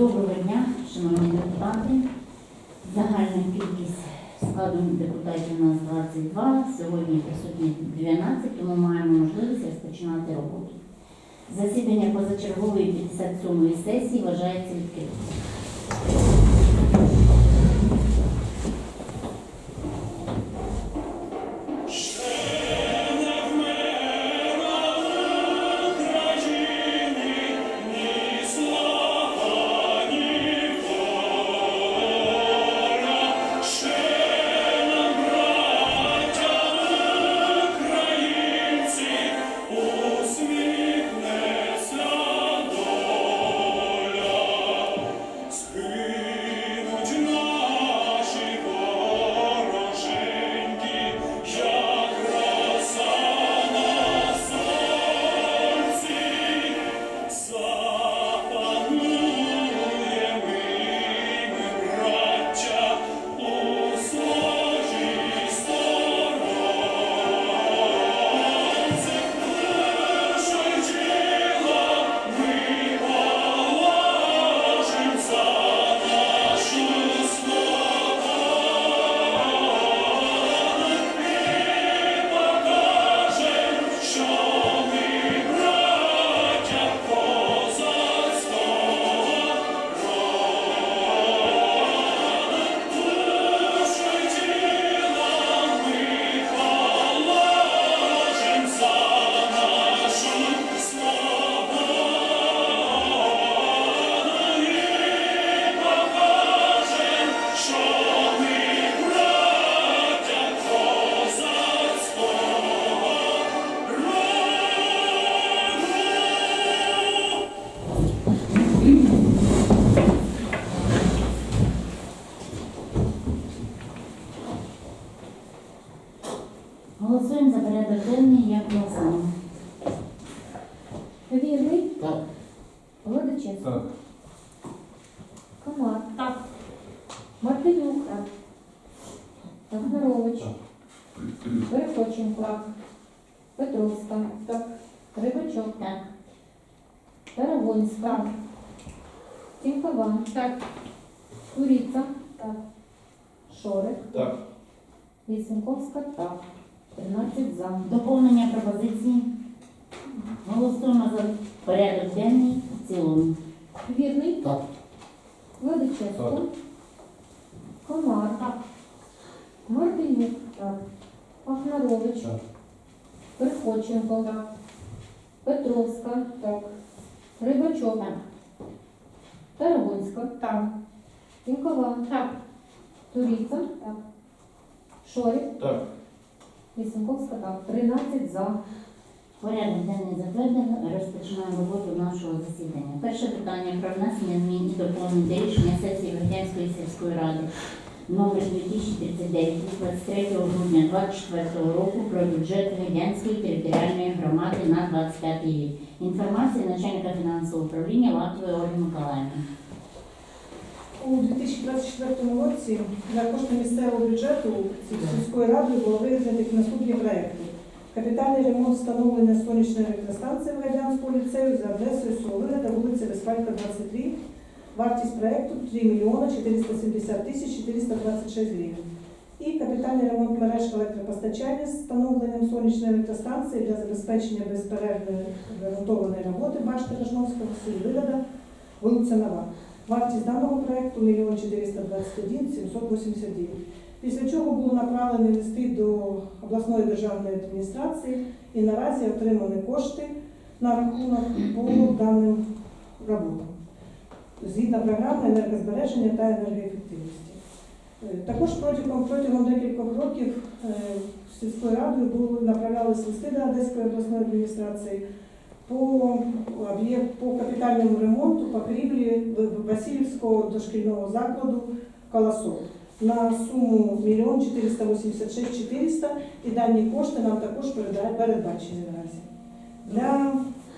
Доброго дня, шановні депутати. Загальна кількість складу депутатів у нас 22, сьогодні присутні 12, тому маємо можливість розпочинати роботу. Засідання позачергової 57-ї сесії вважається відкритим. Голосуємо за порядок денний як голосуємо. Вірний, Так. Володиченко, Так. Комар, так. Мартинюк, так. Тахнарович, Перехоченко, так. Петровська, так. Рибачок, Так. Тарагонська, Тінкова, так. Куріця, так. Шорик, Так. Лісенковська, так. 13 за. Доповнення пропозиції. Голосуємо за порядок денний в цілому. Вірний, Так. Владиченко, Так. Комар, так. Мартинюк, так. Пахнарович, Так. Перехоченко, так. Петровська, так. Рибачок, Так. Тарагонська, так. Тінкова, так. Туріця, так. Шорик, Так. Лісенковська, так. 13 за. Порядок денний затверджено. Розпочинаємо роботу нашого засідання. Перше питання про внесення змін і доповнень до рішення сесії Верхнянської сільської ради номер 2039 від 23 грудня 2024 року про бюджет Гайдянської територіальної громади на 25 рік. Інформація начальника фінансового управління Латвої Ольги Миколаївни. У 2024 році за кошти місцевого бюджету сільської ради було визнано наступні проекти. Капітальний ремонт встановлення сонячної електростанції в Радянському ліцею за адресою Соловига та вулиця Веспалька, 23. Вартість проекту 3 мільйони 470 тисяч 426 гривень. І капітальний ремонт мереж електропостачання з встановленням сонячної електростанції для забезпечення безперервної ремонтованої роботи башти Рожновського Вигода, вулиця Нова. Вартість даного проекту 1 мільйон 421 789. Після чого було направлені листи до обласної державної адміністрації і наразі отримані кошти на рахунок по даним роботам згідно програми енергозбереження та енергоефективності. Е, Також протягом, протягом декількох років е, сільською радою були направлялись листи до Одеської обласної адміністрації по, об'єкт- по капітальному ремонту покрівлі Васильівського дошкільного закладу Колосок на суму 1 486 400 і дані кошти нам також передбачені наразі. Для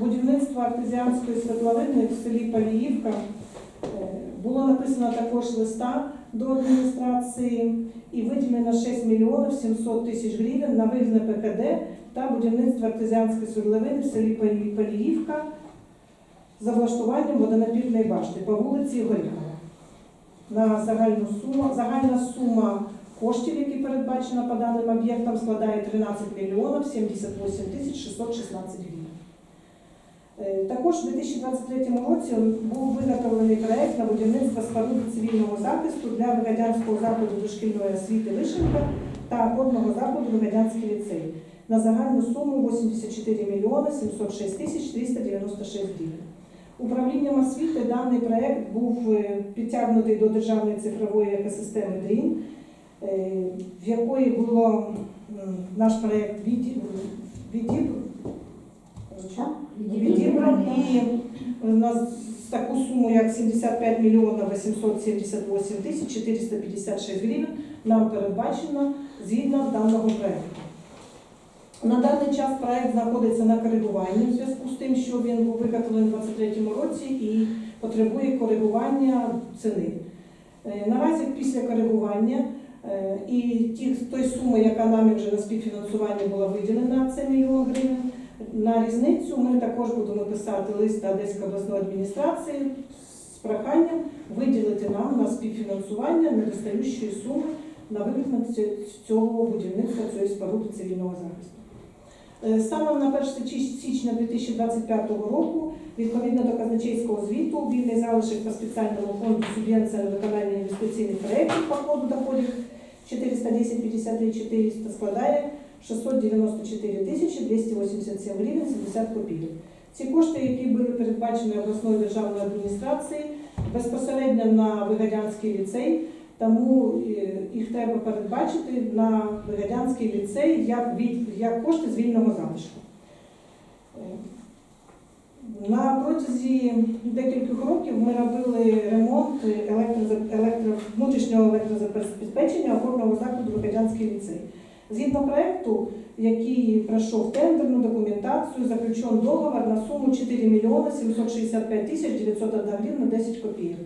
будівництва артезіанської світловини в селі Паліївка е, було написано також листа до адміністрації і виділено 6 мільйонів 700 тисяч гривень на вигне ПКД та будівництво артезіанської свердловини в селі Палі- Паліївка за влаштуванням водонапірної башти по вулиці Горіхова. На загальну суму, загальна сума коштів, які передбачена по даним об'єктам, складає 13 мільйонів 78 тисяч 616 гривень. Е, Також у 2023 році був виготовлений проект на будівництво споруди цивільного захисту для Вигадянського закладу дошкільної освіти Вишенка та одного закладу Вигадянський ліцей на загальну суму 84 мільйони 706 тисяч 396 гривень. Управлінням освіти даний проект був е, підтягнутий до державної цифрової екосистеми ДРІН, е, в якої було наш відіб, відібран і на таку суму, як 75 мільйонів 878 тисяч 456 гривень нам передбачено згідно даного проекту. На даний час проект знаходиться на коригуванні в зв'язку з тим, що він був виготовлений у 2023 році і потребує коригування ціни. Е, Наразі після коригування е, і ті, той суми, яка нами вже на співфінансування була виділена, це мільйон гривень. На різницю ми також будемо писати лист Одеської обласної адміністрації з проханням виділити нам на співфінансування недостаючої суми на виконання цього будівництва цієї споруди цивільного захисту. Е, Станом на 1 січ- січня 2025 року, відповідно до казначейського звіту, вільний залишок по спеціальному фонду субвенція на виконання інвестиційних проєктів по коду доходів 410 53 400 складає 694 тисячі 287 гривень 70 копійок. Ці кошти, які були передбачені обласною державною адміністрацією, безпосередньо на Вигадянський ліцей, тому е, їх треба передбачити на Вигадянський ліцей як, від, як кошти з вільного залишку. Е, На протязі декількох років ми робили ремонт електро, електро, внутрішнього електрозабезпечення опорного закладу Вигадянський ліцей. Згідно проекту, який пройшов тендерну документацію, заключен договор на суму 4 мільйони 765 тисяч 901 гривна 10 копійок.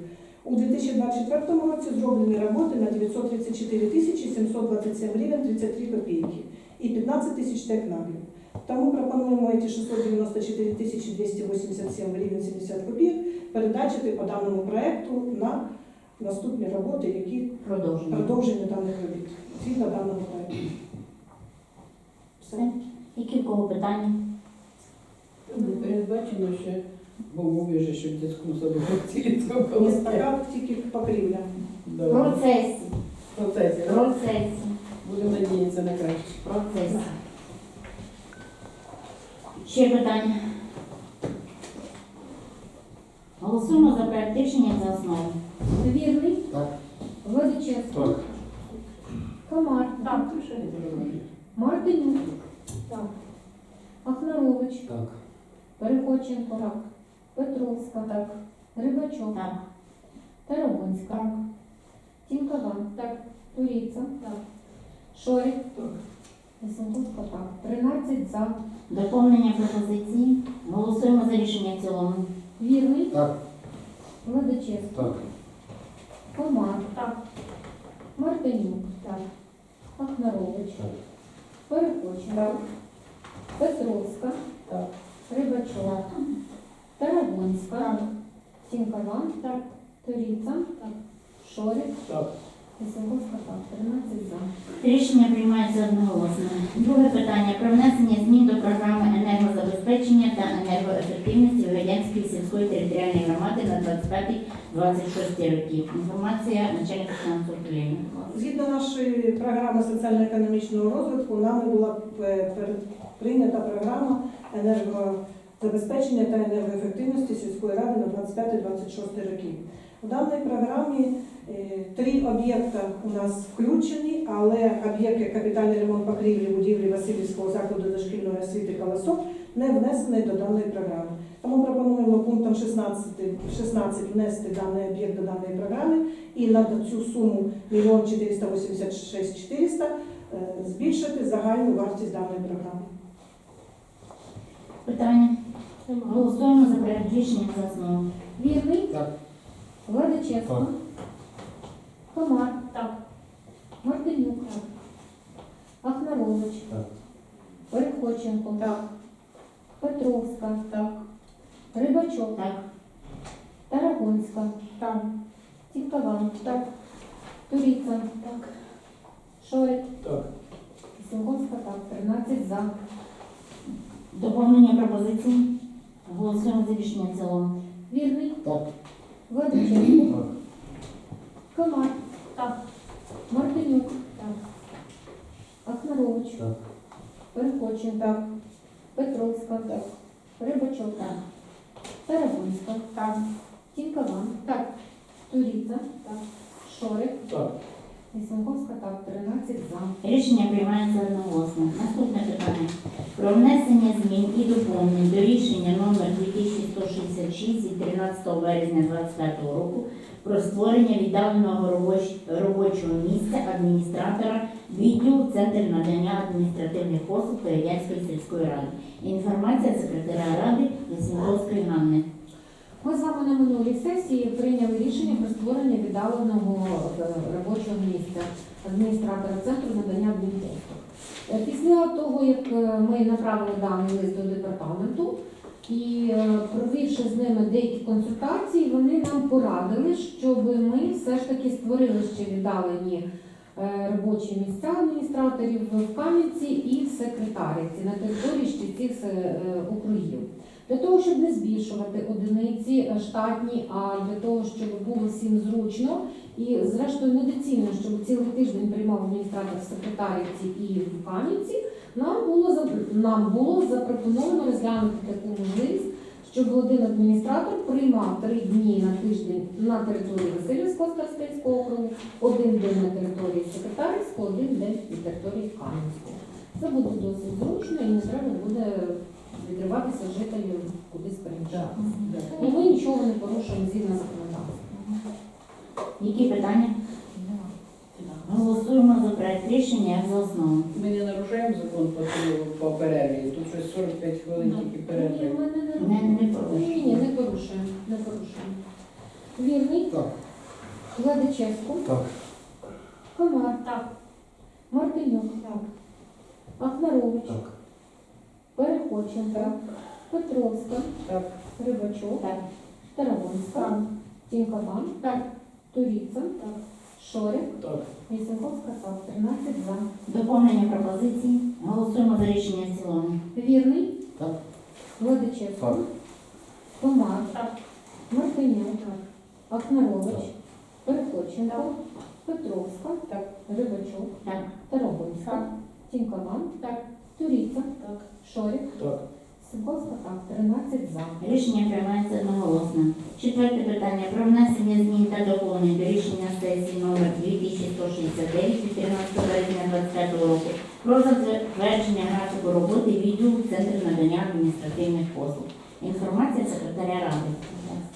У 2024 році зроблені роботи на 934 тисячі 727 гривень 33 копійки і 15 тисяч технаглів. Тому пропонуємо ці 694 тисячі 287 гривень 70 копійок передачити по даному проекту на наступні роботи, які Продовжуємо. продовження даних робіт згідно даного проекту. Все. Які в кого питання? Передбачено ще в умові, же, щоб дитячому садку цілітку Ні, було пока тільки покрівля. В в процесі. процесі. В процесі. Будемо надіятися на краще. В процесі. Ще питання? Голосуємо за проект рішення за основу. Вірний, Так. Владичевський, Так. Комар, Так, не. Мартинюк, Ахнарович, Так. Переходченко, Петровська, Так. Рибачок, Так. Тарагонська, Тінкова, так. Туріця, Шорик, Лисенковська, так. 13 за. Доповнення пропозиції. Голосуємо за рішення в цілому. Вірний, Так. Владичевський, Так. Комар, Мартинюк, Ахнарович, Так. Переходченко, Петровська, Так. Рибачок, Тарагонська, Тінкова, Туріця, Шорик, Так. Лисенковська, так. 13 за. Рішення приймається одноголосно. Друге питання про внесення змін до програми енергозабезпечення та енергоефективності Вигадянської сільської територіальної громади на 25-26 років. Інформація начальника фінансового управління. Згідно нашої програми соціально-економічного розвитку, нами була е, прийнята програма енергозабезпечення та енергоефективності сільської ради на 25-26 років. У даній програмі е, три об'єкти у нас включені, але об'єкт капітальний ремонт покрівлі будівлі Васильівського закладу дошкільної освіти «Колосок» не внесений до даної програми. Тому пропонуємо пунктом 16, 16 внести даний об'єкт до даної програми і на цю суму 1 486 400 е, збільшити загальну вартість даної програми. Питання. Голосуємо за проект рішення за основу. Вірний, Так. Владичевська, Так. Комар, Мартинюк, Ахнарович, Так. Переходченко, Петровська, Рибачок, Так. Тарагонська, Так. Тікаван, так. Туріця, Так. Шорик, Так. Сімковська, так. 13 за. Доповнення пропозицій. Голосуємо за рішення в цілому. Вірний, Так. Владиченко, Так. Комар, Так. Мартинюк, так. Ахнарович, Так. Перехочин, так. Петровська, так. Рибачок, Так. Тарагонська, Так. Тінкаван, так. Туріця, так. Шорик, Так. Лісенковська, так. 13 за. Рішення приймається одноголосно. Наступне питання. Про внесення змін і доповнень до рішення номер 2166 від 13 березня 2025 року про створення віддаленого робочого місця адміністратора відділу Центр надання адміністративних послуг Переянської сільської ради. Інформація секретаря ради Лисенковської Ганни. Ми з вами на минулій сесії прийняли рішення про створення віддаленого е, робочого місця адміністратора центру надання. Е, Після того, як е, ми направили даний лист до департаменту і е, провівши з ними деякі консультації, вони нам порадили, щоб ми все ж таки створили ще віддалені робочі місця адміністраторів в Кам'янці і в секретаріці на території ще цих округів. Для того, щоб не збільшувати одиниці е, штатні, а для того, щоб було всім зручно і, зрештою, недоцільно, щоб цілий тиждень приймав адміністратор секретарівці і в Кам'янці, нам було нам було запропоновано розглянути таку можливість, щоб один адміністратор приймав три дні на тиждень на території Васильівського старостинського округу, один день на території секретарівського, один день на території Кам'янського. Це буде досить зручно і не треба буде відриватися жителів кудись переміщатися. І ми нічого не порушуємо згідно законодавства. Які питання? Голосуємо за проект рішення як за основу. Ми не нарушаємо закон по, по перерві. Тут щось 45 хвилин тільки Ні, перерви. ми не, Не, не ні, порушуємо. ні, не порушуємо, не порушуємо. Вірний, Так. Владичевську, Так. Комар, так. Мартинюк, так. Ахнарович, Так. Перехоченко, Петровська, Так. Рибачок, Так. Тарагонська, Тінкаван, так. Туріця, так. Шорик, Так. Лісенковська, так. 13 за. Доповнення пропозицій. Голосуємо за рішення в цілому. Вірний, Так. Владичевська, Так. Комар, Мартинюк, Ахнарович, Перехоченко, Петровська, так. Рибачок, Так. Тарагонська, Тінкаван, так. Туріця, так. Шорик, Так. Сенковська, так. 13 за. Рішення приймається одноголосно. Четверте питання про внесення змін та доповнень до рішення сесії номер 2169 від 13 березня 2025 року про затвердження графіку роботи відділу Центру надання адміністративних послуг. Інформація секретаря ради.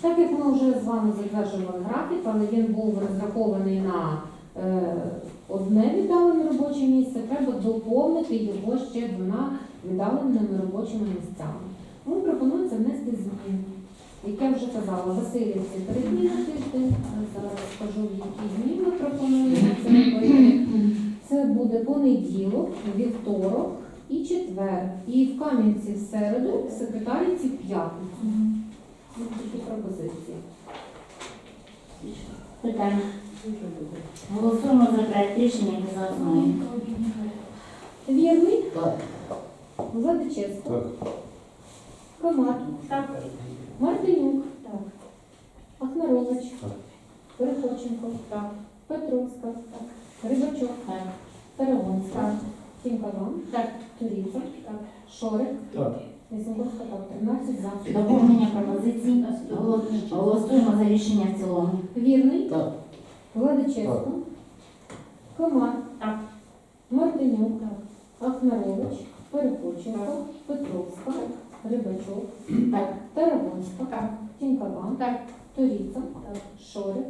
Так як ми вже з вами затверджували графік, але він був розрахований на е, одне віддалене робоче місце, треба доповнити його ще двома віддаленими робочими місцями. Тому пропонується внести зміни. Як я вже казала, Васильівці три дні на тиждень. Зараз скажу, які дні ми пропонуємо це робити. Це буде понеділок, вівторок і четвер. І в Кам'янці в середу, в секретаріці в п'ятницю. Такі пропозиції. Питання. Голосуємо за проект рішення як за основу. Вірний, Так. Владичевська, Так. Комар, Мартинюк, Ахнарович, Так. Перехоченко, Петровська, Рибачок, Так. Тарагонська, Тінкаван, Туріця, Шорик, Так. Лісенковська, так, 13 за. Доповнення пропозицій. Голос- Голосуємо за рішення в цілому. Вірний, Так. Владичевська, Комар, Мартинюк, Ахнарович, Перехоченко, Петровська, Рибачок, Так. Тарагонська, Тінкаван, Туріця, Шорик,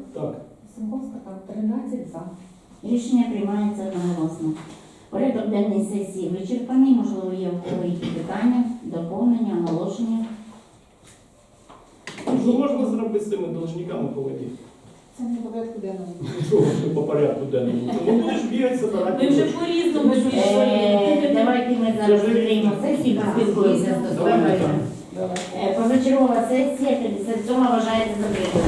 Симковська, так, 13 за. Рішення приймається одноголосно. Порядок денний сесії вичерпаний. Можливо, є у питання, доповнення, оголошення. Що можна зробити з цими должниками по воді? Це не порядку денному. По порядку денному? Ну будеш бігати. Ми вже по-різному Е, пішли. Давайте ми зараз відкриємо сесію, з так. Е, Позачергова сесія 57 вважається закритою.